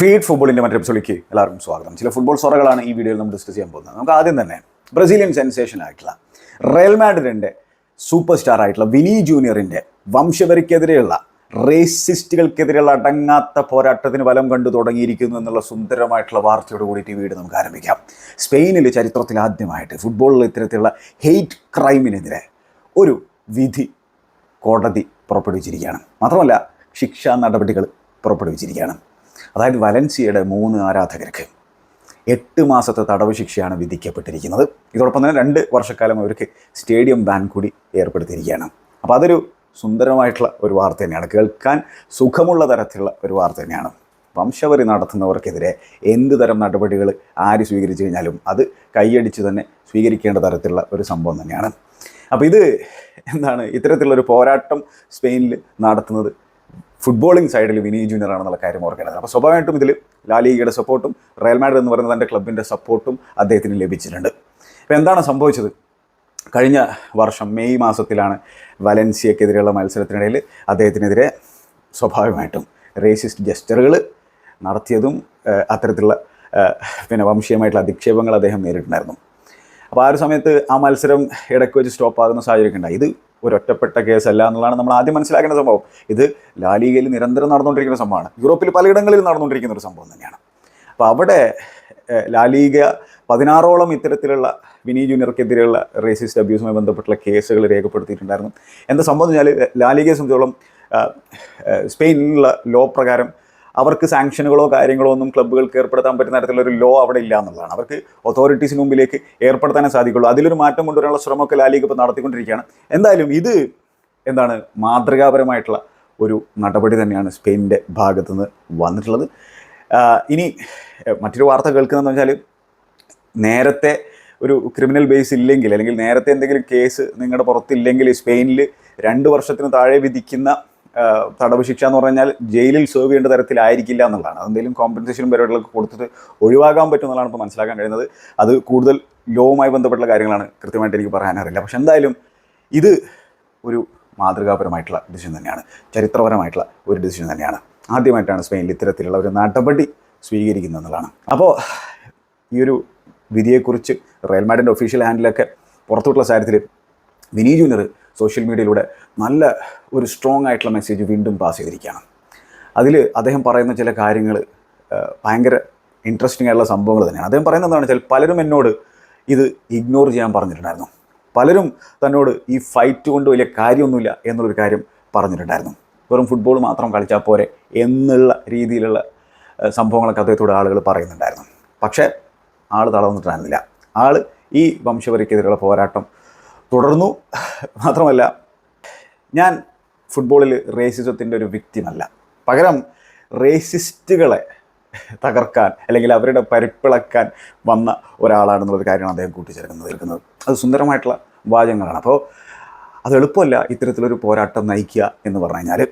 Feed ഫുട്ബോളിന്റെ മറ്റൊരു എപ്പിസോഡിലേക്ക് എല്ലാവർക്കും സ്വാഗതം. ചില ഫുട്ബോൾ സ്വറകളാണ് ഈ വീഡിയോയിൽ നമ്മൾ ഡിസ്കസ് ചെയ്യാൻ പോകുന്നത്. നമുക്ക് ആദ്യം തന്നെ ബ്രസീലിയൻ സെൻസേഷൻ ആയിട്ടുള്ള റയൽ മാഡ്രിഡിന്റെ സൂപ്പർ സ്റ്റാർ ആയിട്ടുള്ള വിനി ജൂനിയറിന്റെ വംശവരിക്കെതിരെയുള്ള റേസിസ്റ്റുകൾക്കെതിരെയുള്ള അടങ്ങാത്ത പോരാട്ടത്തിന് ബലം കണ്ടു തുടങ്ങിയിരിക്കുന്നു എന്നുള്ള സുന്ദരമായിട്ടുള്ള വാർത്തയോട് കൂടിയിട്ട് വീട് നമുക്ക് ആരംഭിക്കാം. സ്പെയിനിൽ ചരിത്രത്തിൽ ആദ്യമായിട്ട് ഫുട്ബോളിൽ ഇത്തരത്തിലുള്ള ഹെയ്റ്റ് ക്രൈമിനെതിരെ ഒരു വിധി കോടതി പുറപ്പെടുവിച്ചിരിക്കുകയാണ്. മാത്രമല്ല ശിക്ഷാ നടപടികൾ പുറപ്പെടുവിച്ചിരിക്കുകയാണ്. അതായത് വലൻസിയയുടെ മൂന്ന് ആരാധകർക്ക് എട്ട് മാസത്തെ തടവ് ശിക്ഷയാണ് വിധിക്കപ്പെട്ടിരിക്കുന്നത്. ഇതോടൊപ്പം തന്നെ രണ്ട് വർഷക്കാലം അവർക്ക് സ്റ്റേഡിയം ബാൻ കൂടി ഏർപ്പെടുത്തിയിരിക്കുകയാണ്. അപ്പോൾ അതൊരു സുന്ദരമായിട്ടുള്ള ഒരു വാർത്ത തന്നെയാണ്. കേൾക്കാൻ സുഖമുള്ള തരത്തിലുള്ള ഒരു വാർത്ത തന്നെയാണ്. വംശവരി നടത്തുന്നവർക്കെതിരെ എന്ത് തരം നടപടികൾ ആര് സ്വീകരിച്ചു കഴിഞ്ഞാലും അത് കൈയടിച്ച് തന്നെ സ്വീകരിക്കേണ്ട തരത്തിലുള്ള ഒരു സംഭവം തന്നെയാണ്. അപ്പോൾ ഇത് എന്താണ്? ഇത്തരത്തിലുള്ളൊരു പോരാട്ടം സ്പെയിനിൽ നടത്തുന്നത് ഫുട്ബോളിംഗ് സൈഡിൽ വിനി ജൂനിയർ ആണെന്നുള്ള കാര്യം ഓർക്കേണ്ടത്. അപ്പോൾ സ്വാഭാവികമായിട്ടും ഇതിൽ ലാലിഗയുടെ സപ്പോർട്ടും റയൽ മാഡ്രിഡ് എന്ന് പറയുന്ന തന്റെ ക്ലബിന്റെ സപ്പോർട്ടും അദ്ദേഹത്തിന് ലഭിച്ചിട്ടുണ്ട്. അപ്പോൾ എന്താണ് സംഭവിച്ചത്? കഴിഞ്ഞ വർഷം മെയ് മാസത്തിലാണ് വലൻസിയക്കെതിരെയുള്ള മത്സരത്തിനിടയിൽ അദ്ദേഹത്തിനെതിരെ സ്വാഭാവികമായിട്ടും റേസിസ്റ്റ് ജസ്റ്ററുകൾ നടത്തിയതും അത്തരത്തിലുള്ള പിന്നെ വംശീയമായിട്ടുള്ള അധിക്ഷേപങ്ങൾ അദ്ദേഹം നേരിട്ടുണ്ടായിരുന്നു അപ്പോൾ ആ ഒരു സമയത്ത് ആ മത്സരം ഇടയ്ക്ക് വെച്ച് സ്റ്റോപ്പ് ആകുന്ന സാഹചര്യമൊക്കെ ഉണ്ടായി. ഇത് ഒരു ഒറ്റപ്പെട്ട കേസല്ല എന്നുള്ളതാണ് നമ്മൾ ആദ്യം മനസ്സിലാക്കേണ്ട സംഭവം. ഇത് ലാലിഗയിൽ നിരന്തരം നടന്നുകൊണ്ടിരിക്കുന്ന സംഭവമാണ്. യൂറോപ്പിൽ പലയിടങ്ങളിൽ നടന്നുകൊണ്ടിരിക്കുന്ന ഒരു സംഭവം തന്നെയാണ്. അപ്പോൾ അവിടെ ലാലിഗ പതിനാറോളം ഇത്തരത്തിലുള്ള വിനീ ജൂനിയർക്കെതിരെയുള്ള റേസിസ്റ്റ് അബ്യൂസുമായി ബന്ധപ്പെട്ടുള്ള കേസുകൾ രേഖപ്പെടുത്തിയിട്ടുണ്ടായിരുന്നു. എന്താ സംഭവം വെച്ചാൽ ലാലിഗയെ സംബന്ധിച്ചോളം സ്പെയിനിലുള്ള ലോ പ്രകാരം അവർക്ക് സാങ്ഷനുകളോ കാര്യങ്ങളോ ഒന്നും ക്ലബ്ബുകൾക്ക് ഏർപ്പെടുത്താൻ പറ്റുന്ന തരത്തിലുള്ള ഒരു ലോ അവിടെ ഇല്ല എന്നുള്ളതാണ്. അവർക്ക് ഒതോറിറ്റീസിന് മുമ്പിലേക്ക് ഏർപ്പെടുത്താനേ സാധിക്കുള്ളൂ. അതിലൊരു മാറ്റം കൊണ്ടുവരാനുള്ള ശ്രമമൊക്കെ ലാലിഗ് ഇപ്പോൾ നടത്തിക്കൊണ്ടിരിക്കുകയാണ്. എന്തായാലും ഇത് എന്താണ് മാതൃകാപരമായിട്ടുള്ള ഒരു നടപടി തന്നെയാണ് സ്പെയിനിന്റെ ഭാഗത്തു നിന്ന് വന്നിട്ടുള്ളത് ഇനി മറ്റൊരു വാർത്ത കേൾക്കുന്നതെന്ന് വെച്ചാൽ നേരത്തെ ഒരു ക്രിമിനൽ ബേസ് ഇല്ലെങ്കിൽ അല്ലെങ്കിൽ നേരത്തെ എന്തെങ്കിലും കേസ് നിങ്ങളുടെ പുറത്തില്ലെങ്കിൽ സ്പെയിനിൽ രണ്ട് വർഷത്തിന് താഴെ വിധിക്കുന്ന തടവ് ശിക്ഷ എന്ന് പറഞ്ഞാൽ ജയിലിൽ സെർവ് ചെയ്യേണ്ട തരത്തിലായിരിക്കില്ല എന്നുള്ളതാണ്. അതെന്തെങ്കിലും കോമ്പൻസേഷനും പരിപാടികളൊക്കെ കൊടുത്തിട്ട് ഒഴിവാക്കാൻ പറ്റും എന്നുള്ളതാണ് ഇപ്പോൾ മനസ്സിലാക്കാൻ കഴിയുന്നത്. അത് കൂടുതൽ ലോവുമായി ബന്ധപ്പെട്ട കാര്യങ്ങളാണ് കൃത്യമായിട്ട് എനിക്ക് പറയാനറിയില്ല. പക്ഷെ എന്തായാലും ഇത് ഒരു മാതൃകാപരമായിട്ടുള്ള ഡിസിഷൻ തന്നെയാണ്. ചരിത്രപരമായിട്ടുള്ള ഒരു ഡിസിഷൻ തന്നെയാണ്. ആദ്യമായിട്ടാണ് സ്പെയിനിൽ ഇത്തരത്തിലുള്ള ഒരു നടപടി സ്വീകരിക്കുന്നത് എന്നുള്ളതാണ്. അപ്പോൾ ഈ ഒരു വിധിയെക്കുറിച്ച് റയൽ മാഡിന്റെ ഒഫീഷ്യൽ ഹാൻഡിലൊക്കെ പുറത്തുവിട്ടുള്ള സാഹചര്യത്തിൽ വിനി ജൂനിയർ സോഷ്യൽ മീഡിയയിലൂടെ നല്ല ഒരു സ്ട്രോങ് ആയിട്ടുള്ള മെസ്സേജ് വീണ്ടും പാസ് ചെയ്തിരിക്കുകയാണ്. അതിൽ അദ്ദേഹം പറയുന്ന ചില കാര്യങ്ങൾ ഭയങ്കര ഇൻട്രസ്റ്റിംഗ് ആയിട്ടുള്ള സംഭവങ്ങൾ തന്നെയാണ്. അദ്ദേഹം പറയുന്നത് എന്താണെന്ന് വെച്ചാൽ പലരും എന്നോട് ഇത് ഇഗ്നോർ ചെയ്യാൻ പറഞ്ഞിട്ടുണ്ടായിരുന്നു. പലരും തന്നോട് ഈ ഫൈറ്റ് കൊണ്ട് വലിയ കാര്യമൊന്നുമില്ല എന്നുള്ളൊരു കാര്യം പറഞ്ഞിട്ടുണ്ടായിരുന്നു. വെറും ഫുട്ബോൾ മാത്രം കളിച്ചാൽ പോരെ എന്നുള്ള രീതിയിലുള്ള സംഭവങ്ങളൊക്കെ അദ്ദേഹത്തോട് ആളുകൾ പറയുന്നുണ്ടായിരുന്നു. പക്ഷേ ആൾ തളർന്നിട്ടായിരുന്നില്ല ആൾ ഈ വംശവരിക്കെതിരെയുള്ള പോരാട്ടം തുടർന്നു. മാത്രമല്ല ഞാൻ ഫുട്ബോളിൽ റേസിസത്തിന്റെ ഒരു വ്യക്തിമല്ല പകരം റേസിസ്റ്റുകളെ തകർക്കാൻ അല്ലെങ്കിൽ അവരുടെ പരിപ്പിളക്കാൻ വന്ന ഒരാളാണെന്നുള്ളൊരു കാര്യമാണ് അദ്ദേഹം കൂട്ടിച്ചേർക്കുന്നത് തീർക്കുന്നത് അത് സുന്ദരമായിട്ടുള്ള വാചകങ്ങളാണ്. അപ്പോൾ അത് എളുപ്പമല്ല ഇത്തരത്തിലൊരു പോരാട്ടം നയിക്കുക എന്ന് പറഞ്ഞു കഴിഞ്ഞാൽ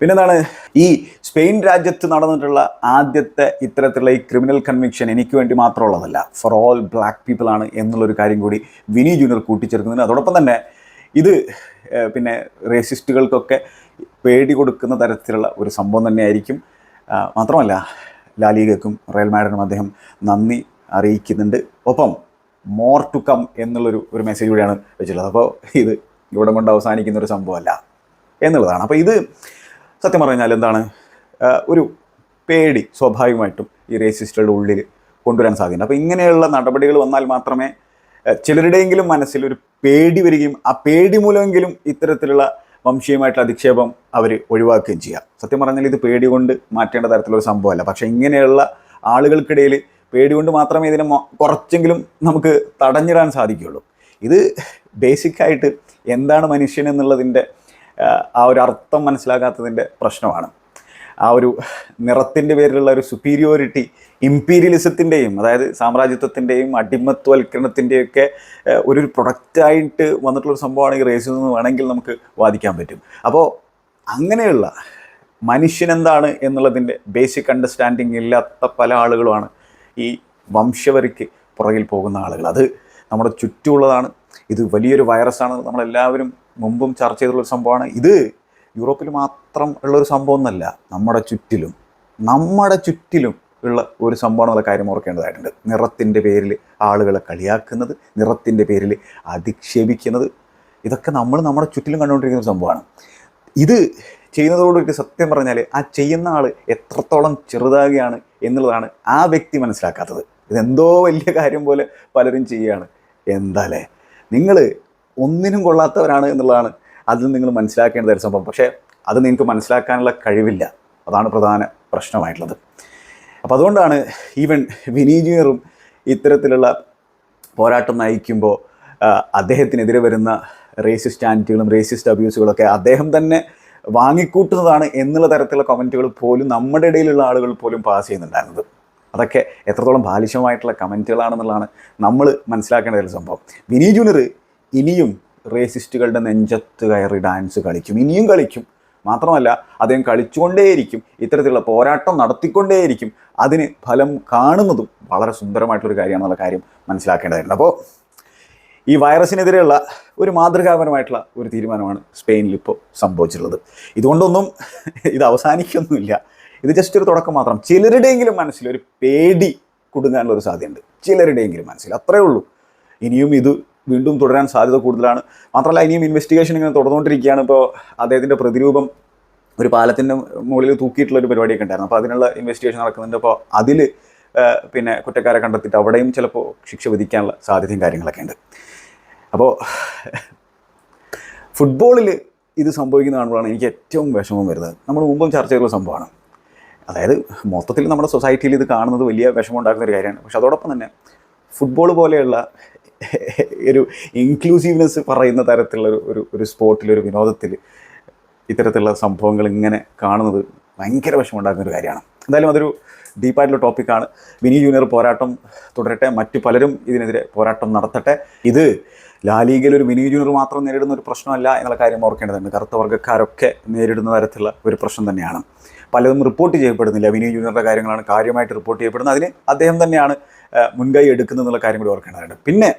പിന്നെന്താണ്? ഈ സ്പെയിൻ രാജ്യത്ത് നടന്നിട്ടുള്ള ആദ്യത്തെ ഇത്തരത്തിലുള്ള ഈ ക്രിമിനൽ കൺവിക്ഷൻ എനിക്ക് വേണ്ടി മാത്രമുള്ളതല്ല. ഫോർ ഓൾ ബ്ലാക്ക് പീപ്പിൾ ആണ് എന്നുള്ളൊരു കാര്യം കൂടി വിനി ജൂനിയർ കൂട്ടിച്ചേർക്കുന്നതിന് അതോടൊപ്പം തന്നെ ഇത് പിന്നെ റേസിസ്റ്റുകൾക്കൊക്കെ പേടി കൊടുക്കുന്ന തരത്തിലുള്ള ഒരു സംഭവം തന്നെയായിരിക്കും. മാത്രമല്ല ലാലീഗക്കും റയൽ മാഡറിനും അദ്ദേഹം നന്ദി അറിയിക്കുന്നുണ്ട്. ഒപ്പം മോർ ടു കം എന്നുള്ളൊരു ഒരു മെസ്സേജ് കൂടിയാണ് വെച്ചിട്ടുള്ളത്. അപ്പോൾ ഇത് ഇവിടെ കൊണ്ട് അവസാനിക്കുന്ന ഒരു സംഭവമല്ല എന്നുള്ളതാണ്. അപ്പോൾ ഇത് സത്യം പറഞ്ഞാൽ എന്താണ്? ഒരു പേടി സ്വാഭാവികമായിട്ടും ഈ റേസിസ്റ്റുകളുടെ ഉള്ളിൽ കൊണ്ടുവരാൻ സാധ്യതയുണ്ട്. അപ്പോൾ ഇങ്ങനെയുള്ള നടപടികൾ വന്നാൽ മാത്രമേ ചിലരുടെയെങ്കിലും മനസ്സിൽ ഒരു പേടി വരികയും ആ പേടി മൂലമെങ്കിലും ഇത്തരത്തിലുള്ള വംശീയമായിട്ടുള്ള അധിക്ഷേപം അവർ ഒഴിവാക്കുകയും ചെയ്യുക സത്യം പറഞ്ഞാൽ ഇത് പേടി കൊണ്ട് മാറ്റേണ്ട തരത്തിലുള്ള സംഭവമല്ല. പക്ഷേ ഇങ്ങനെയുള്ള ആളുകൾക്കിടയിൽ പേടി കൊണ്ട് മാത്രമേ ഇതിനെ കുറച്ചെങ്കിലും നമുക്ക് തടഞ്ഞിടാൻ സാധിക്കുകയുള്ളൂ. ഇത് ബേസിക്കായിട്ട് എന്താണ് മനുഷ്യൻ എന്നുള്ളതിന്റെ ആ, ഒരു അർത്ഥം മനസ്സിലാക്കാത്തതിന്റെ പ്രശ്നമാണ്. ആ ഒരു നിറത്തിന്റെ പേരിലുള്ള ഒരു സുപ്പീരിയോറിറ്റി ഇമ്പീരിയലിസത്തിന്റെയും അതായത് സാമ്രാജ്യത്വത്തിന്റെയും അടിമത്വവൽക്കരണത്തിന്റെയൊക്കെ ഒരു പ്രൊഡക്റ്റായിട്ട് വന്നിട്ടുള്ളൊരു സംഭവമാണ് ഈ റേസിസം എന്ന് വേണമെങ്കിൽ നമുക്ക് വാദിക്കാൻ പറ്റും. അപ്പോൾ അങ്ങനെയുള്ള മനുഷ്യൻ എന്താണ് എന്നുള്ളതിന്റെ ബേസിക് അണ്ടർസ്റ്റാൻഡിങ് ഇല്ലാത്ത പല ആളുകളുമാണ് ഈ വംശവരിക്ക് പുറകിൽ പോകുന്ന ആളുകൾ. അത് നമ്മുടെ ചുറ്റുമുള്ളതാണ്. ഇത് വലിയൊരു വൈറസാണ് നമ്മളെല്ലാവരും മുമ്പും ചർച്ച ചെയ്തിട്ടുള്ളൊരു സംഭവമാണ്. ഇത് യൂറോപ്പിൽ മാത്രം ഉള്ളൊരു സംഭവം എന്നല്ല നമ്മുടെ ചുറ്റിലും നമ്മുടെ ചുറ്റിലും ഉള്ള ഒരു സംഭവം എന്നുള്ള കാര്യം ഓർക്കേണ്ടതായിട്ടുണ്ട്. നിറത്തിന്റെ പേരിൽ ആളുകളെ കളിയാക്കുന്നത് നിറത്തിന്റെ പേരിൽ അധിക്ഷേപിക്കുന്നത് ഇതൊക്കെ നമ്മൾ നമ്മുടെ ചുറ്റിലും കണ്ടുകൊണ്ടിരിക്കുന്ന സംഭവമാണ്. ഇത് ചെയ്യുന്നതോടുകൂടി സത്യം പറഞ്ഞാൽ ആ ചെയ്യുന്ന ആൾ എത്രത്തോളം ചെറുതാകുകയാണ് എന്നുള്ളതാണ് ആ വ്യക്തി മനസ്സിലാക്കാത്തത്. ഇതെന്തോ വലിയ കാര്യം പോലെ പലരും ചെയ്യുകയാണ്. എന്താലേ നിങ്ങൾ ഒന്നിനും കൊള്ളാത്തവരാണ് എന്നുള്ളതാണ് അതിൽ നിങ്ങൾ മനസ്സിലാക്കേണ്ട ഒരു സംഭവം. പക്ഷേ അത് നിങ്ങൾക്ക് മനസ്സിലാക്കാനുള്ള കഴിവില്ല. അതാണ് പ്രധാന പ്രശ്നമായിട്ടുള്ളത്. അപ്പോൾ അതുകൊണ്ടാണ് ഈവൻ വിനീജിയറും ഇത്തരത്തിലുള്ള പോരാട്ടം നയിക്കുമ്പോൾ അദ്ദേഹത്തിനെതിരെ വരുന്ന റേസിസ്റ്റ് ആന്റികളും റേസിസ്റ്റ് അബ്യൂസുകളൊക്കെ അദ്ദേഹം തന്നെ വാങ്ങിക്കൂട്ടുന്നതാണ് എന്നുള്ള തരത്തിലുള്ള കമന്റുകൾ പോലും നമ്മുടെ ഇടയിലുള്ള ആളുകൾ പോലും പാസ് ചെയ്യുന്നുണ്ടായിരുന്നത്. അതൊക്കെ എത്രത്തോളം ബാലിശമായിട്ടുള്ള കമന്റുകളാണെന്നുള്ളതാണ് നമ്മൾ മനസ്സിലാക്കേണ്ട ഒരു സംഭവം. വിനീ ജൂനിയർ ഇനിയും റേസിസ്റ്റുകളുടെ നെഞ്ചത്ത് കയറി ഡാൻസ് കളിക്കും. ഇനിയും കളിക്കും. മാത്രമല്ല അദ്ദേഹം കളിച്ചുകൊണ്ടേയിരിക്കും. ഇത്തരത്തിലുള്ള പോരാട്ടം നടത്തിക്കൊണ്ടേയിരിക്കും. അതിന് ഫലം കാണുന്നതും വളരെ സുന്ദരമായിട്ടുള്ളൊരു കാര്യമാണെന്നുള്ള കാര്യം മനസ്സിലാക്കേണ്ടതായിട്ടുണ്ട് അപ്പോൾ ഈ വൈറസിനെതിരെയുള്ള ഒരു മാതൃകാപരമായിട്ടുള്ള ഒരു തീരുമാനമാണ് സ്പെയിനിൽ ഇപ്പോൾ സംഭവിച്ചിട്ടുള്ളത്. ഇതുകൊണ്ടൊന്നും ഇത് അവസാനിക്കൊന്നുമില്ല. ഇത് ജസ്റ്റ് ഒരു തുടക്കം മാത്രം. ചിലരുടെയെങ്കിലും മനസ്സിൽ ഒരു പേടി കുടുങ്ങാനുള്ള ഒരു സാധ്യതയുണ്ട്. ചിലരുടെയെങ്കിലും മനസ്സിൽ. അത്രയേ ഉള്ളൂ. ഇനിയും ഇത് വീണ്ടും തുടരാൻ സാധ്യത കൂടുതലാണ്. മാത്രമല്ല ഇനിയും ഇൻവെസ്റ്റിഗേഷൻ ഇങ്ങനെ തുടർന്നുകൊണ്ടിരിക്കുകയാണ്. ഇപ്പോൾ അദ്ദേഹത്തിന്റെ പ്രതിരൂപം ഒരു പാലത്തിന്റെ മുകളിൽ തൂക്കിയിട്ടുള്ള ഒരു പരിപാടിയൊക്കെ ഉണ്ടായിരുന്നു. അപ്പോൾ അതിനുള്ള ഇൻവെസ്റ്റിഗേഷൻ നടക്കുന്നുണ്ട്. അപ്പോൾ അതിൽ പിന്നെ കുറ്റക്കാരെ കണ്ടെത്തിയിട്ട് അവിടെയും ചിലപ്പോൾ ശിക്ഷ വിധിക്കാനുള്ള സാധ്യതയും കാര്യങ്ങളൊക്കെ ഉണ്ട്. അപ്പോൾ ഫുട്ബോളിൽ ഇത് സംഭവിക്കുന്ന കാണുമ്പോഴാണ് എനിക്ക് ഏറ്റവും വിഷമം വരുന്നത്. നമ്മൾ മുമ്പും ചർച്ച ചെയ്തുള്ള സംഭവമാണ്. അതായത് മൊത്തത്തിൽ നമ്മുടെ സൊസൈറ്റിയിൽ ഇത് കാണുന്നത് വലിയ വിഷമം ഉണ്ടാക്കുന്ന ഒരു കാര്യമാണ്. പക്ഷെ അതോടൊപ്പം തന്നെ ഫുട്ബോൾ പോലെയുള്ള ഒരു ഇൻക്ലൂസീവ്നെസ് പറയുന്ന തരത്തിലുള്ള ഒരു ഒരു സ്പോർട്ടിൽ ഒരു വിനോദത്തിൽ ഇത്തരത്തിലുള്ള സംഭവങ്ങൾ ഇങ്ങനെ കാണുന്നത് ഭയങ്കര വിഷമമുണ്ടാക്കുന്ന ഒരു കാര്യമാണ്. എന്തായാലും അതൊരു ഡീപ്പായിട്ടുള്ള ടോപ്പിക്കാണ് വിനി ജൂനിയർ പോരാട്ടം തുടരട്ടെ. മറ്റു പലരും ഇതിനെതിരെ പോരാട്ടം നടത്തട്ടെ. ഇത് ലാലീഗയിൽ ഒരു വിനി ജൂനിയർ മാത്രം നേരിടുന്ന ഒരു പ്രശ്നമല്ല എന്നുള്ള കാര്യം ഓർക്കേണ്ടതുണ്ട്. കറുത്ത വർഗക്കാരൊക്കെ നേരിടുന്ന തരത്തിലുള്ള ഒരു പ്രശ്നം തന്നെയാണ്. പലതും റിപ്പോർട്ട് ചെയ്യപ്പെടുന്നില്ല. വിനി ജൂനിയറുടെ കാര്യങ്ങളാണ് കാര്യമായിട്ട് റിപ്പോർട്ട് ചെയ്യപ്പെടുന്നത്. അതിന് അദ്ദേഹം തന്നെയാണ് മുൻകൈ എടുക്കുന്നത് എന്നുള്ള കാര്യം കൂടി ഓർക്കേണ്ടതുണ്ട്. പിന്നെ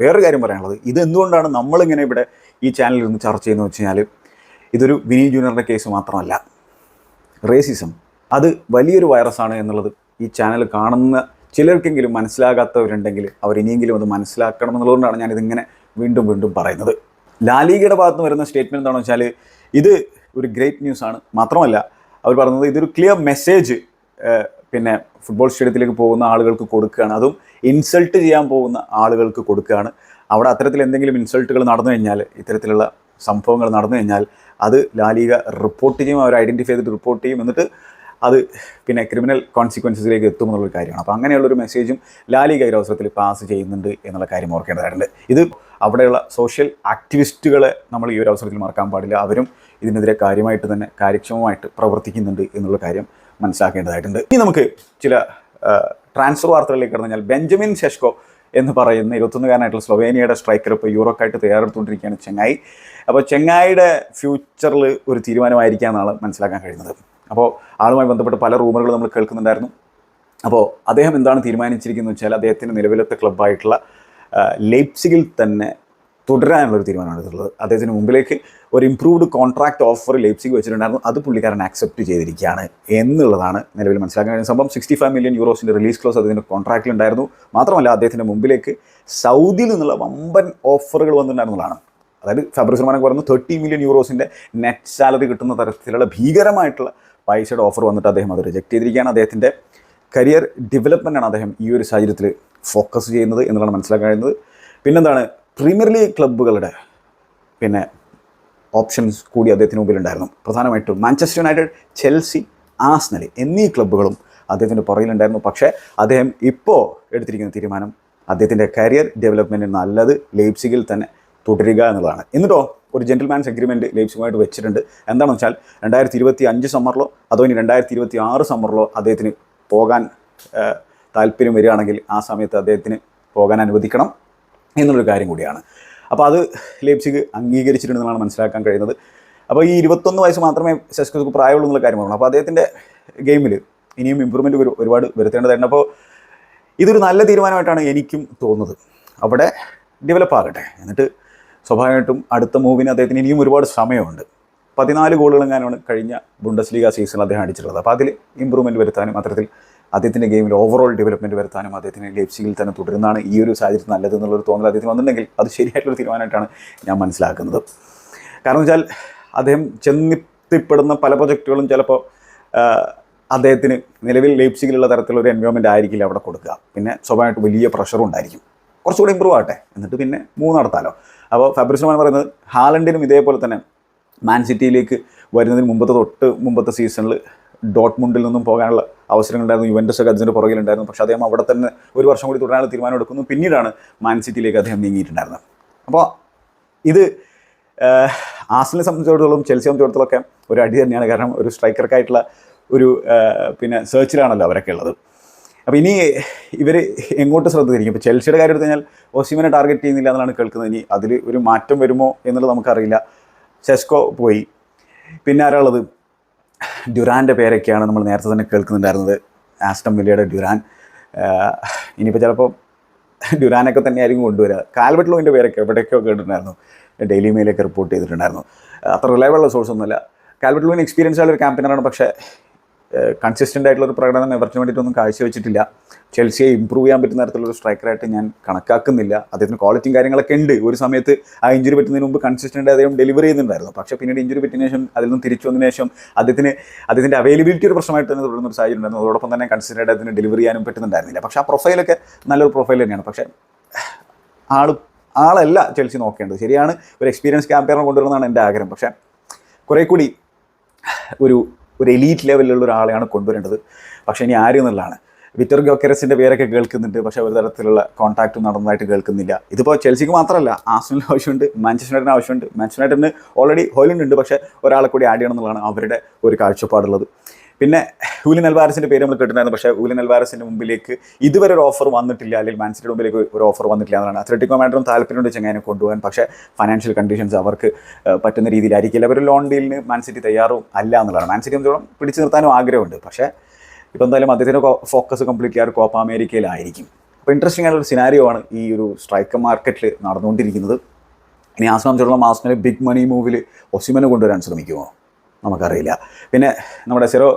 വേറൊരു കാര്യം പറയാനുള്ളത്. ഇത് എന്തുകൊണ്ടാണ് നമ്മളിങ്ങനെ ഇവിടെ ഈ ചാനലിൽ നിന്ന് ചർച്ച ചെയ്യുന്നത് വെച്ച് കഴിഞ്ഞാൽ ഇതൊരു വിനീ ജൂനിയറിന്റെ കേസ് മാത്രമല്ല. റേസിസം അത് വലിയൊരു വൈറസാണ് എന്നുള്ളത് ഈ ചാനൽ കാണുന്ന ചിലർക്കെങ്കിലും മനസ്സിലാകാത്തവരുണ്ടെങ്കിൽ അവർ ഇനിയെങ്കിലും അത് മനസ്സിലാക്കണം എന്നുള്ളതുകൊണ്ടാണ് ഞാനിതിങ്ങനെ വീണ്ടും വീണ്ടും പറയുന്നത്. ലാലീഗയുടെ ഭാഗത്ത് നിന്ന് വരുന്ന സ്റ്റേറ്റ്മെന്റ് എന്താണെന്ന് വെച്ചാൽ ഇത് ഒരു ഗ്രേറ്റ് ന്യൂസാണ് മാത്രമല്ല അവർ പറയുന്നത് ഇതൊരു ക്ലിയർ മെസ്സേജ് പിന്നെ ഫുട്ബോൾ സ്റ്റേഡിയത്തിലേക്ക് പോകുന്ന ആളുകൾക്ക് കൊടുക്കുകയാണ്. അതും ഇൻസൾട്ട് ചെയ്യാൻ പോകുന്ന ആളുകൾക്ക് കൊടുക്കുകയാണ്. അവിടെ അത്തരത്തിൽ എന്തെങ്കിലും ഇൻസൾട്ടുകൾ നടന്നു കഴിഞ്ഞാൽ ഇത്തരത്തിലുള്ള സംഭവങ്ങൾ നടന്നു കഴിഞ്ഞാൽ അത് ലാലിക റിപ്പോർട്ട് ചെയ്യും അവർ ഐഡന്റിഫൈ ചെയ്തിട്ട് റിപ്പോർട്ട് ചെയ്യും എന്നിട്ട് അത് പിന്നെ ക്രിമിനൽ കോൺസിക്വൻസസിലേക്ക് എത്തും എന്നുള്ളൊരു കാര്യമാണ്. അപ്പോൾ അങ്ങനെയുള്ളൊരു മെസ്സേജും ലാലിക ഈ അവസരത്തിൽ പാസ് ചെയ്യുന്നുണ്ട് എന്നുള്ള കാര്യം ഓർക്കേണ്ടതായിട്ടുണ്ട് ഇത് അവിടെയുള്ള സോഷ്യൽ ആക്ടിവിസ്റ്റുകളെ നമ്മൾ ഈ ഒരു അവസരത്തിൽ മറക്കാൻ പാടില്ല. അവരും ഇതിനെതിരെ കാര്യമായിട്ട് തന്നെ കാര്യക്ഷമമായിട്ട് പ്രവർത്തിക്കുന്നുണ്ട് എന്നുള്ള കാര്യം മനസ്സിലാക്കേണ്ടതായിട്ടുണ്ട്. ഇനി നമുക്ക് ചില ട്രാൻസ്ഫർ വാർത്തകളിലേക്ക് കടന്നു കഴിഞ്ഞാൽ ബെഞ്ചമിൻ ഷെഷ്കോ എന്ന് പറയുന്ന ഇരുപത്തൊന്നുകാരനായിട്ടുള്ള സ്ലൊവേനിയയുടെ സ്ട്രൈക്കർ ഇപ്പോൾ യൂറോക്കായിട്ട് തയ്യാറെടുത്തുകൊണ്ടിരിക്കുകയാണ് ചെങ്ങായി. അപ്പോൾ ചെങ്ങായിയുടെ ഫ്യൂച്ചറിൽ ഒരു തീരുമാനമായിരിക്കാമെന്നാണ് മനസ്സിലാക്കാൻ കഴിയുന്നത്. അപ്പോൾ ആളുമായി ബന്ധപ്പെട്ട് പല റൂമറുകൾ നമ്മൾ കേൾക്കുന്നുണ്ടായിരുന്നു. അപ്പോൾ അദ്ദേഹം എന്താണ് തീരുമാനിച്ചിരിക്കുന്നത് വെച്ചാൽ അദ്ദേഹത്തിന്റെ നിലവിലത്തെ ക്ലബ്ബായിട്ടുള്ള ലെയ്പ്സിഗിൽ തന്നെ തുടരാനുള്ള ഒരു തീരുമാനമാണ് എടുത്തിട്ടുള്ളത് അദ്ദേഹത്തിന് മുമ്പിലേക്ക് ഒരു ഇംപ്രൂവ്ഡ് കോൺട്രാക്ട് ഓഫർ ലേപ്സിക്ക് വെച്ചിട്ടുണ്ടായിരുന്നു. അത് പുള്ളിക്കാരൻ ആക്സെപ്റ്റ് ചെയ്തിരിക്കുകയാണ് എന്നുള്ളതാണ് നിലവിൽ മനസ്സിലാക്കാൻ കഴിയുന്ന സംഭവം സിക്സ്റ്റി ഫൈവ് മില്യൺ യൂറോസിന്റെ റിലീസ് ക്ലോസ് അതിന്റെ കോൺട്രാക്റ്റിലുണ്ടായിരുന്നു മാത്രമല്ല അദ്ദേഹത്തിന്റെ മുമ്പിലേക്ക് സൗദിയിൽ നിന്നുള്ള വമ്പൻ ഓഫറുകൾ വന്നിട്ടുണ്ടായിരുന്നതാണ് അതായത് ഫെബ്രുവരി സൽമാനൊക്കെ പറയുന്നത് തേർട്ടി മില്യൺ യൂറോസിന്റെ നെറ്റ് സാലറി കിട്ടുന്ന തരത്തിലുള്ള ഭീകരമായിട്ടുള്ള പൈസയുടെ ഓഫർ വന്നിട്ട് അദ്ദേഹം അത് റിജക്റ്റ് ചെയ്തിരിക്കുകയാണ്. അദ്ദേഹത്തിന്റെ കരിയർ ഡെവലപ്മെന്റാണ് അദ്ദേഹം ഈ ഒരു സാഹചര്യത്തിൽ ഫോക്കസ് ചെയ്യുന്നത് എന്നുള്ളതാണ് മനസ്സിലാക്കാൻ കഴിയുന്നത്. പിന്നെന്താണ്? പ്രീമിയർ ലീഗ് ക്ലബ്ബുകളുടെ പിന്നെ ഓപ്ഷൻസ് കൂടി അദ്ദേഹത്തിന് മുമ്പിലുണ്ടായിരുന്നു. പ്രധാനമായിട്ടും മാഞ്ചസ്റ്റർ യുണൈറ്റഡ് ചെൽസി ആസ്നൽ എന്നീ ക്ലബ്ബുകളും അദ്ദേഹത്തിന്റെ പുറകിലുണ്ടായിരുന്നു. പക്ഷേ അദ്ദേഹം ഇപ്പോൾ എടുത്തിരിക്കുന്ന തീരുമാനം അദ്ദേഹത്തിന്റെ കരിയർ ഡെവലപ്മെന്റിന് നല്ലത് ലേപ്സിഗിൽ തന്നെ തുടരുക എന്നുള്ളതാണ്. എന്നിട്ടോ ഒരു ജെന്റിൽമാൻസ് എഗ്രിമെന്റ് ലേപ്സിഗുമായിട്ട് വെച്ചിട്ടുണ്ട്. എന്താണെന്ന് വെച്ചാൽ രണ്ടായിരത്തി ഇരുപത്തി അഞ്ച് സമ്മറിലോ അതോ ഇനി രണ്ടായിരത്തി ഇരുപത്തി ആറ് സമ്മറിലോ അദ്ദേഹത്തിന് പോകാൻ താല്പര്യം വരികയാണെങ്കിൽ ആ സമയത്ത് അദ്ദേഹത്തിന് പോകാൻ അനുവദിക്കണം. എന്നുള്ളൊരു കാര്യം കൂടിയാണ്. അപ്പോൾ അത് ലേപ്സിക്ക് അംഗീകരിച്ചിട്ടുണ്ടെന്നാണ് മനസ്സിലാക്കാൻ കഴിയുന്നത്. അപ്പോൾ ഈ ഇരുപത്തൊന്ന് വയസ്സ് മാത്രമേ സെസ്കോക്ക് പ്രായമുള്ളൂ എന്നുള്ള കാര്യമാണ് അപ്പോൾ അദ്ദേഹത്തിന്റെ ഗെയിമിൽ ഇനിയും ഇമ്പ്രൂവ്മെന്റ് ഒരു ഒരുപാട് വരുത്തേണ്ടതായിരുന്നു അപ്പോൾ ഇതൊരു നല്ല തീരുമാനമായിട്ടാണ് എനിക്കും തോന്നുന്നത്. അവിടെ ഡെവലപ്പ് ആകട്ടെ. എന്നിട്ട് സ്വാഭാവികമായിട്ടും അടുത്ത മൂവിന് അദ്ദേഹത്തിന് ഇനിയും ഒരുപാട് സമയമുണ്ട്. പതിനാല് ഗോളുകളെങ്ങാനാണ് കഴിഞ്ഞ ബുണ്ടസ് ലീഗ സീസണിൽ അദ്ദേഹം അടിച്ചിട്ടുള്ളത്. അപ്പോൾ അതിൽ ഇമ്പ്രൂവ്മെന്റ് വരുത്താനും അത്തരത്തിൽ അദ്ദേഹത്തിന്റെ ഗെയിമിൽ ഓവറോൾ ഡെവലപ്മെന്റ് വരുത്താനും അദ്ദേഹത്തിന് ലെപ്സിയിൽ തന്നെ തുടരുന്നതാണ് ഈ ഒരു സാഹചര്യത്തിൽ നല്ലത് എന്നുള്ളൊരു തോന്നൽ അദ്ദേഹത്തിന് വന്നിട്ടുണ്ടെങ്കിൽ അത് ശരിയായിട്ടുള്ള തീരുമാനമായിട്ടാണ് ഞാൻ മനസ്സിലാക്കുന്നത്. കാരണം വെച്ചാൽ അദ്ദേഹം ചെന്നെത്തിപ്പെടുന്ന പല പ്രൊജക്റ്റുകളും ചിലപ്പോൾ അദ്ദേഹത്തിന് നിലവിൽ ലേപ്സിയിലുള്ള തരത്തിലുള്ള ഒരു എൻവയോൺമെന്റ് ആയിരിക്കില്ല അവിടെ കൊടുക്കുക. പിന്നെ സ്വാഭാവികമായിട്ട് വലിയ പ്രഷറും ഉണ്ടായിരിക്കും. കുറച്ചുകൂടി ഇമ്പ്രൂവ് ആകട്ടെ എന്നിട്ട് പിന്നെ മൂന്ന് നടത്താലോ. അപ്പോൾ ഫാബ്രിസ്മാൻ പറയുന്നത് ഹാലൻഡിനും ഇതേപോലെ തന്നെ മാൻ സിറ്റിയിലേക്ക് വരുന്നതിന് മുമ്പത്തെ തൊട്ട് മുമ്പത്തെ സീസണിൽ ഡോട്ട്മുണ്ടിൽ നിന്നും പോകാനുള്ള അവസരങ്ങളുണ്ടായിരുന്നു യുവന്റസ് ഒക്കെ അതിന്റെ പുറകിലുണ്ടായിരുന്നു. പക്ഷേ അദ്ദേഹം അവിടെ തന്നെ ഒരു വർഷം കൂടി തുടരാനുള്ള തീരുമാനം എടുക്കുന്നു പിന്നീടാണ് മാൻസിറ്റിയിലേക്ക് അദ്ദേഹം നീങ്ങിയിട്ടുണ്ടായിരുന്നത്. അപ്പോൾ ഇത് ആസിനെ സംബന്ധിച്ചിടത്തോളം ചെൽസി സംബന്ധിച്ചിടത്തോളമൊക്കെ ഒരു അടി തന്നെയാണ്. കാരണം ഒരു സ്ട്രൈക്കർക്കായിട്ടുള്ള ഒരു പിന്നെ സെർച്ചിലാണല്ലോ അവരൊക്കെ ഉള്ളത്. അപ്പോൾ ഇനി ഇവർ എങ്ങോട്ട് ശ്രദ്ധ തിരിക്കും? ഇപ്പോൾ ചെൽസിയുടെ കാര്യം എടുത്തു കഴിഞ്ഞാൽ ഒസിമനെ ടാർഗറ്റ് ചെയ്യുന്നില്ല എന്നാണ് കേൾക്കുന്നത്. ഇനി അതിൽ ഒരു മാറ്റം വരുമോ എന്നുള്ളത് നമുക്കറിയില്ല. ചെസ്കോ പോയി. പിന്നെ ആരാളുള്ളത് ഡ്യുറാന്റെ പേരൊക്കെയാണ് നമ്മൾ നേരത്തെ തന്നെ കേൾക്കുന്നുണ്ടായിരുന്നത്. ആസ്റ്റം വില്ലയുടെ ഡ്യുറാൻ. ഇനിയിപ്പോൾ ചിലപ്പോൾ ഡ്യുറാനൊക്കെ തന്നെയായിരിക്കും കൊണ്ടുവരിക. കാൽബറ്റ്ലോവിന്റെ പേരൊക്കെ എവിടെയൊക്കെയോ കേട്ടിട്ടുണ്ടായിരുന്നു. ഡെയിലി മെയിലൊക്കെ റിപ്പോർട്ട് ചെയ്തിട്ടുണ്ടായിരുന്നു. അത്ര റിലയബിൾ ഉള്ള സോഴ്സ് ഒന്നുമില്ല. കാൽബറ്റ്ലോവിന് എക്സ്പീരിയൻസ് ആയ ഒരു ക്യാമ്പയിനാണ് പക്ഷേ കൺസിസ്റ്റന്റ് ആയിട്ടുള്ള ഒരു പ്രകടനം എവർട്ടിന് വേണ്ടിയിട്ടൊന്നും കാഴ്ചവെച്ചിട്ടില്ല. ചെൽസിയെ ഇമ്പ്രൂവ് ചെയ്യാൻ പറ്റുന്ന തരത്തിലുള്ള സ്ട്രൈക്കറായിട്ട് ഞാൻ കണക്കാക്കുന്നില്ല. അദ്ദേഹത്തിന് ക്വാളിറ്റിയും കാര്യങ്ങളൊക്കെ ഉണ്ട്. ഒരു സമയത്ത് ആ ഇഞ്ചുറി പറ്റുന്നതിന് മുമ്പ് കൺസിസ്റ്റന്റ് അദ്ദേഹം ഡെലിവറി ചെയ്യുന്നുണ്ടായിരുന്നു. പക്ഷേ പിന്നീട് ഇഞ്ചുറി പറ്റിയ ശേഷം അതിൽ നിന്ന് തിരിച്ചു വന്നതിന് ശേഷം അദ്ദേഹത്തിന് അദ്ദേഹത്തിന്റെ അവൈലബിലിറ്റി ഒരു പ്രശ്നമായിട്ട് തന്നെ തുടരുന്ന ഒരു സാഹചര്യം ഉണ്ടായിരുന്നു. അതോടൊപ്പം തന്നെ കൺസിസ്റ്റന്റ് അദ്ദേഹത്തിന് ഡെലിവറി ചെയ്യാനും പറ്റുന്നുണ്ടായിരുന്നില്ല. പക്ഷേ ആ പ്രൊഫൈലൊക്കെ നല്ലൊരു പ്രൊഫൈൽ തന്നെയാണ്. പക്ഷേ ആൾ ആളല്ല ചെൽസി നോക്കേണ്ടത്. ശരിയാണ് ഒരു എക്സ്പീരിയൻസ് ക്യാമ്പയറിനെ കൊണ്ടുവരുന്നതാണ് എന്റെ ആഗ്രഹം. പക്ഷേ കുറേ കൂടി ഒരു ഒരു എലീറ്റ് ലെവലിലുള്ള ഒരാളെയാണ് കൊണ്ടുവരേണ്ടത്. പക്ഷേ ഇനി ആര് എന്നുള്ളതാണ് വിറ്റർ ഗോക്കരസിന്റെ പേരൊക്കെ കേൾക്കുന്നുണ്ട്. പക്ഷേ ഒരു തരത്തിലുള്ള കോൺടാക്റ്റും നടന്നതായിട്ട് കേൾക്കുന്നില്ല. ഇതിപ്പോൾ ചെൽസിക്ക് മാത്രമല്ല ആസ്ട്രലിന് ആവശ്യമുണ്ട് മാഞ്ചസ്റ്റർ ആവശ്യമുണ്ട്. മാഞ്ചസ്റ്റർ യുണൈറ്റഡിന് ഓൾറെഡി ഉണ്ട് പക്ഷേ ഒരാളെ കൂടി ആഡ് ചെയ്യണം എന്നുള്ളതാണ് അവരുടെ ഒരു കാഴ്ചപ്പാടുള്ളത്. പിന്നെ ഹൂലിൻ അൽവാരസിന്റെ പേര് നമ്മൾ കേട്ടിട്ടുണ്ടായിരുന്നു. പക്ഷേ ഹൂലിൻ അൽവാരസിന്റെ മുമ്പിലേക്ക് ഇതുവരെ ഒരു ഓഫർ വന്നിട്ടില്ല. അല്ലെങ്കിൽ മാൻസിറ്റിയുടെ മുമ്പിലേക്ക് ഒരു ഓഫർ വന്നിട്ടില്ല എന്നാണ്. അത്ലറ്റിക് മാഡറും താല്പര്യമുണ്ട് ചെങ്ങനെ കൊണ്ടുപോകാൻ. പക്ഷേ ഫൈനാൻഷ്യൽ കണ്ടീഷൻസ് അവർക്ക് പറ്റുന്ന രീതിയിലായിരിക്കില്ല. അവർ ലോൺ ഡീലിന് മാൻസിറ്റി തയ്യാറും അല്ല എന്നുള്ളതാണ്. മാൻസിറ്റി എന്തോളം പിടിച്ചു നിർത്താനും ആഗ്രഹമുണ്ട്. പക്ഷേ ഇപ്പോൾ എന്തായാലും അദ്ദേഹത്തിന്റെ ഫോക്കസ് കംപ്ലീറ്റ് ചെയ്യാറ് കോപ്പ അമേരിക്കയിലായിരിക്കും അപ്പോൾ ഇൻട്രസ്റ്റിംഗ് ആയിട്ടുള്ള സിനാരിയോ ആണ് ഈ ഒരു സ്ട്രൈക്കർ മാർക്കറ്റിൽ നടന്നുകൊണ്ടിരിക്കുന്നത്. ഇനി ആ സംബന്ധിച്ചിടത്തോളം മാസത്തിൽ ബിഗ് മണി മൂവിൽ ഒസിമനെ കൊണ്ടുവരാൻ ശ്രമിക്കുമോ? നമുക്കറിയില്ല. പിന്നെ നമ്മുടെ സെറോ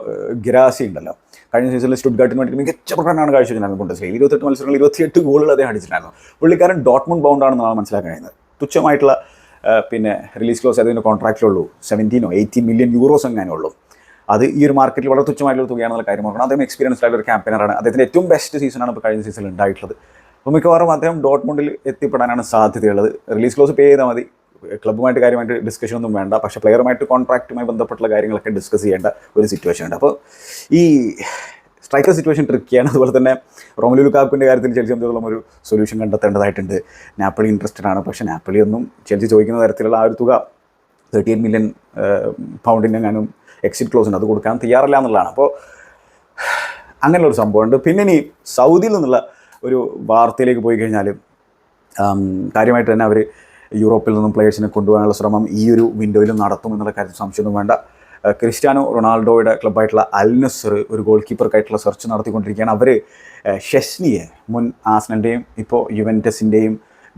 ഗിരാസി ഉണ്ടല്ലോ. കഴിഞ്ഞ സീസണിൽ സ്റ്റുഡ്ഗാർട്ടിന് വേണ്ടി മികച്ച പ്രകടനമാണ് കാഴ്ചവെച്ചിട്ടുണ്ടായിരുന്നു ബുണ്ടസ്ലീഗയിൽ ഇരുപത്തെട്ട് മത്സരങ്ങളിൽ ഇരുപത്തിയെട്ട് ഗോളുകൾ അദ്ദേഹം അടിച്ചിട്ടുണ്ടായിരുന്നു. പുള്ളിക്കാരൻ ഡോട്ട്മുണ്ട് ബൗണ്ടാണെന്നാണ് മനസ്സിലാക്കാൻ കഴിയുന്നത് തുച്ഛമായിട്ടുള്ള പിന്നെ റിലീസ് ക്ലോസ് അതിന്റെ കോൺട്രാക്റ്റിലുള്ളൂ സെവന്റീനോ എയ്റ്റീൻ മില്യൺ യൂറോസ് എങ്ങനെ ഉള്ളൂ. അത് ഈ ഒരു മാർക്കറ്റിൽ വളരെ തുച്ഛമായിട്ടുള്ള തുകയാണെന്നുള്ള കാര്യം ഓർക്കണം. അദ്ദേഹം എക്സ്പീരിയൻസ് ആയിട്ടുള്ള ഒരു ക്യാമ്പയിനറാണ് അദ്ദേഹത്തിന്റെ ഏറ്റവും ബെസ്റ്റ് സീസണാണ് ഇപ്പോൾ കഴിഞ്ഞ സീസണിൽ ഉണ്ടായിട്ടുള്ളത്. അപ്പോൾ മിക്കവാറും അദ്ദേഹം ഡോട്ട്മുണ്ടിൽ എത്തിപ്പെടാനാണ് സാധ്യതയുള്ളത്. റിലീസ് ക്ലോസ് പേ ചെയ്താൽ മതി. ക്ലബ്ബുമായിട്ട് കാര്യമായിട്ട് ഡിസ്കഷൻ ഒന്നും വേണ്ട. പക്ഷേ പ്ലെയറുമായിട്ട് കോൺട്രാക്റ്റുമായി ബന്ധപ്പെട്ടുള്ള കാര്യങ്ങളൊക്കെ ഡിസ്കസ് ചെയ്യേണ്ട ഒരു സിറ്റുവേഷൻ ഉണ്ട്. അപ്പോൾ ഈ സ്ട്രൈക്കർ സിറ്റുവേഷൻ ട്രിക്കിയാണ് അതുപോലെ തന്നെ റോമലു ലുക്കാപ്പിന്റെ കാര്യത്തിൽ ചെൽസി സംബന്ധിച്ചിടത്തോളം ഒരു സൊല്യൂഷൻ കണ്ടെത്തേണ്ടതായിട്ടുണ്ട്. നാപ്പിളി ഇൻട്രസ്റ്റഡ് ആണ്. പക്ഷേ നാപ്പിളി ഒന്നും ചെൽസി ചോദിക്കുന്ന തരത്തിലുള്ള ആ ഒരു തുക തേർട്ടി എയ്റ്റ് മില്യൺ പൗണ്ടിന്റെ എങ്ങാനും എക്സിറ്റ് ക്ലോസ് ഉണ്ട്. അത് കൊടുക്കാൻ തയ്യാറല്ല എന്നുള്ളതാണ്. അപ്പോൾ അങ്ങനെയുള്ളൊരു സംഭവമുണ്ട് പിന്നെ ഇനി സൗദിയിൽ നിന്നുള്ള ഒരു വാർത്തയിലേക്ക് പോയി കഴിഞ്ഞാൽ കാര്യമായിട്ട് തന്നെ അവർ യൂറോപ്പിൽ നിന്നും പ്ലേയേഴ്സിനെ കൊണ്ടുപോകാനുള്ള ശ്രമം ഈ ഒരു വിൻഡോയിൽ നടത്തും എന്നുള്ള കാര്യത്തിൽ സംശയമൊന്നും വേണ്ട. ക്രിസ്റ്റ്യാനോ റൊണാൾഡോയുടെ ക്ലബ്ബായിട്ടുള്ള അൽനസർ ഒരു ഗോൾ കീപ്പർക്കായിട്ടുള്ള സെർച്ച് നടത്തിക്കൊണ്ടിരിക്കുകയാണ്. അവർ ഷെസ്നിയെ മുൻ ആസ്നന്റെയും ഇപ്പോൾ യുവന്റസിന്റെയും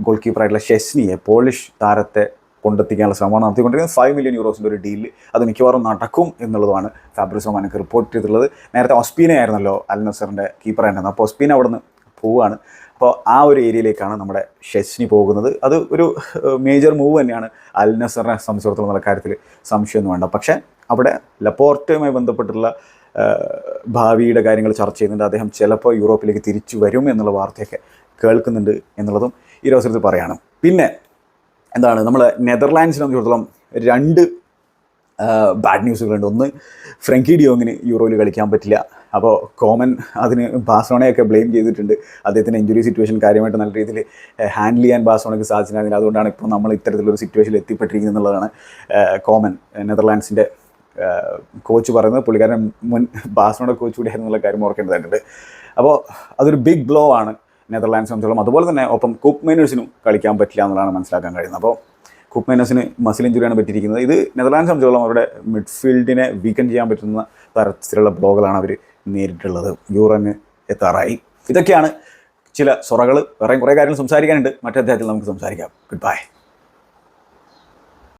ഗോൾ കീപ്പറായിട്ടുള്ള ഷെസ്നിയെ പോളിഷ് താരത്തെ കൊണ്ടെത്തിക്കാനുള്ള ശ്രമമാണ് നടത്തിക്കൊണ്ടിരിക്കുന്നത്. ഫൈവ് മില്യൺ യൂറോസിന്റെ ഒരു ഡീൽ അത് മിക്കവാറും നടക്കും എന്നുള്ളതാണ് ഫാബ്രിസോ മനക്ക് റിപ്പോർട്ട് ചെയ്തിട്ടുള്ളത്. നേരത്തെ ഒസ്പീന ആയിരുന്നല്ലോ അൽ നസറിന്റെ കീപ്പറായിരുന്നത് അപ്പോൾ ഒസ്പീന അവിടെ നിന്ന് പോവുകയാണ്. അപ്പോൾ ആ ഒരു ഏരിയയിലേക്കാണ് നമ്മുടെ ഷെസ്നി പോകുന്നത്. അത് ഒരു മേജർ മൂവ് തന്നെയാണ് അൽ നസറിനെ സംബന്ധിച്ചിടത്തോളം കാര്യത്തിൽ സംശയമൊന്നും വേണ്ട. പക്ഷേ അവിടെ ലപ്പോർട്ടുമായി ബന്ധപ്പെട്ടുള്ള ഭാവിയുടെ കാര്യങ്ങൾ ചർച്ച ചെയ്യുന്നുണ്ട്. അദ്ദേഹം ചിലപ്പോൾ യൂറോപ്പിലേക്ക് തിരിച്ചു വരും എന്നുള്ള വാർത്തയൊക്കെ കേൾക്കുന്നുണ്ട് എന്നുള്ളതും ഈ അവസരത്തിൽ പറയാണ്. പിന്നെ എന്താണ് നമ്മൾ നെതർലാൻഡ്സിനെ സംബന്ധിച്ചിടത്തോളം രണ്ട് ബാഡ് ന്യൂസുകളുണ്ട് ഒന്ന് ഫ്രങ്കി ഡിയോങ്ങിന് യൂറോയിൽ കളിക്കാൻ പറ്റില്ല. അപ്പോൾ കോമൻ അതിന് ബാസോണയൊക്കെ ബ്ലെയിം ചെയ്തിട്ടുണ്ട്. അദ്ദേഹത്തിന്റെ ഇഞ്ചുറി സിറ്റുവേഷൻ കാര്യമായിട്ട് നല്ല രീതിയിൽ ഹാൻഡിൽ ചെയ്യാൻ ബാസോണയ്ക്ക് സാധിച്ചില്ല അതുകൊണ്ടാണ് ഇപ്പോൾ നമ്മൾ ഇത്തരത്തിലൊരു സിറ്റുവേഷനിൽ എത്തിപ്പെട്ടിരിക്കുന്നത് എന്നുള്ളതാണ് കോമൻ നെതർലാൻഡ്സിന്റെ കോച്ച് പറയുന്നത്. പുള്ളിക്കാരൻ മുൻ ബാസോണ കോച്ച് കൂടി എന്നുള്ള കാര്യം ഓർക്കേണ്ടതായിട്ടുണ്ട്. അപ്പോൾ അതൊരു ബിഗ് ബ്ലോ ആണ് നെതർലാൻഡ്സ് സംബന്ധിച്ചോളം. അതുപോലെ തന്നെ ഒപ്പം കുക്ക് മൈനേഴ്സിനും കളിക്കാൻ പറ്റില്ല എന്നുള്ളതാണ് മനസ്സിലാക്കാൻ കഴിയുന്നത്. അപ്പോൾ കുക്ക് മൈനേഴ്സിന് മസിൽ ഇഞ്ചുറിയാണ് പറ്റിയിരിക്കുന്നത്. ഇത് നെതർലാൻഡ്സ് സംബന്ധിച്ചോളം അവരുടെ മിഡ്ഫീൽഡിനെ വീക്കൻ ചെയ്യാൻ പറ്റുന്ന തരത്തിലുള്ള ബ്ലോഗുകളാണ് അവർ നേരിട്ടുള്ളത്. യൂറന് എത്താറായി. ഇതൊക്കെയാണ് ചില സൊറകൾ വേറെയും കുറേ കാര്യങ്ങൾ സംസാരിക്കാനുണ്ട്. മറ്റേ അദ്ദേഹത്തിൽ നമുക്ക് സംസാരിക്കാം. Good bye